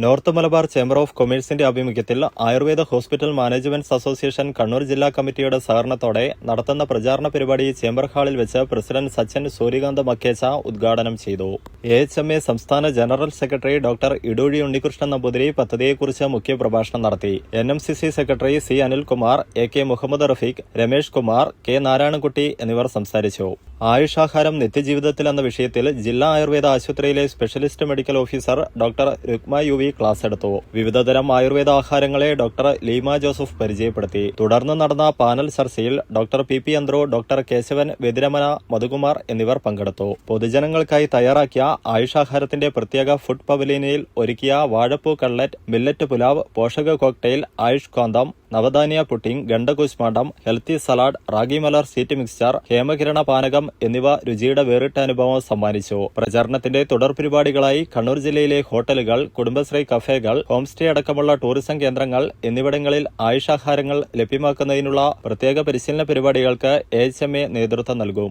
North Malabar chamber of കൊമേഴ്സിന്റെ ആഭിമുഖ്യത്തിൽ Ayurveda hospital managements association Kannur ജില്ലാ കമ്മിറ്റിയുടെ സഹകരണത്തോടെ നടത്തുന്ന പ്രചാരണ പരിപാടി ചേംബർ ഹാളിൽ വെച്ച് പ്രസിഡന്റ് സച്ചിൻ സൂര്യകാന്ത് മക്കേച്ച ഉദ്ഘാടനം ചെയ്തു എ എച്ച് എം എ സംസ്ഥാന general secretary doctor Iduzhi Unnikrishnan Namboothiri പദ്ധതിയെക്കുറിച്ച് മുഖ്യപ്രഭാഷണം നടത്തി. N M C C secretary C Anilkumar A K Muhammad Rafeeq Ramesh Kumar K Narayanankutty എന്നിവർ സംസാരിച്ചു. ആയുഷാഹാരം നിത്യജീവിതത്തിൽ എന്ന വിഷയത്തിൽ ജില്ലാ ആയുർവേദ ആശുപത്രിയിലെ specialist medical officer doctor Rukma U V class എടുത്തു. വിവിധതരം ആയുർവേദ ആഹാരങ്ങളെ ഡോക്ടർ ലീമ ജോസഫ് പരിചയപ്പെടുത്തി. തുടർന്ന് നടന്ന പാനൽ ചർച്ചയിൽ doctor P P Anthro doctor Keshavan Vethiramana Madhukumar എന്നിവർ പങ്കെടുത്തു. പൊതുജനങ്ങൾക്കായി തയ്യാറാക്കിയ ആയുഷാഹാരത്തിന്റെ പ്രത്യേക ഫുഡ് പവലിയനിൽ ഒരുക്കിയ വാഴപ്പൂ കട്ലറ്റ് മില്ലറ്റ് പുലാവ് പോഷക കോക്ടെയിൽ ആയുഷ് കാന്തം നവധാന്യ പുട്ടിംഗ് ഗണ്ടകൂശ്മാണ്ടം ഹെൽത്തി സലാഡ് റാഗി മലർ സീറ്റ് മിക്സ്ചർ ഹേമകിരണ പാനകം എന്നിവ രുചിയുടെ വേറിട്ട അനുഭവം സമ്മാനിച്ചു. പ്രചാരണത്തിന്റെ തുടർ പരിപാടികളായി കണ്ണൂർ ജില്ലയിലെ ഹോട്ടലുകൾ കുടുംബശ്രീ കഫേകൾ ഹോംസ്റ്റേ അടക്കമുള്ള ടൂറിസം കേന്ദ്രങ്ങൾ എന്നിവിടങ്ങളിൽ ആയുഷാഹാരങ്ങൾ ലഭ്യമാക്കുന്നതിനുള്ള പ്രത്യേക പരിശീലന പരിപാടികൾക്ക് എച്ച് നേതൃത്വം നൽകും.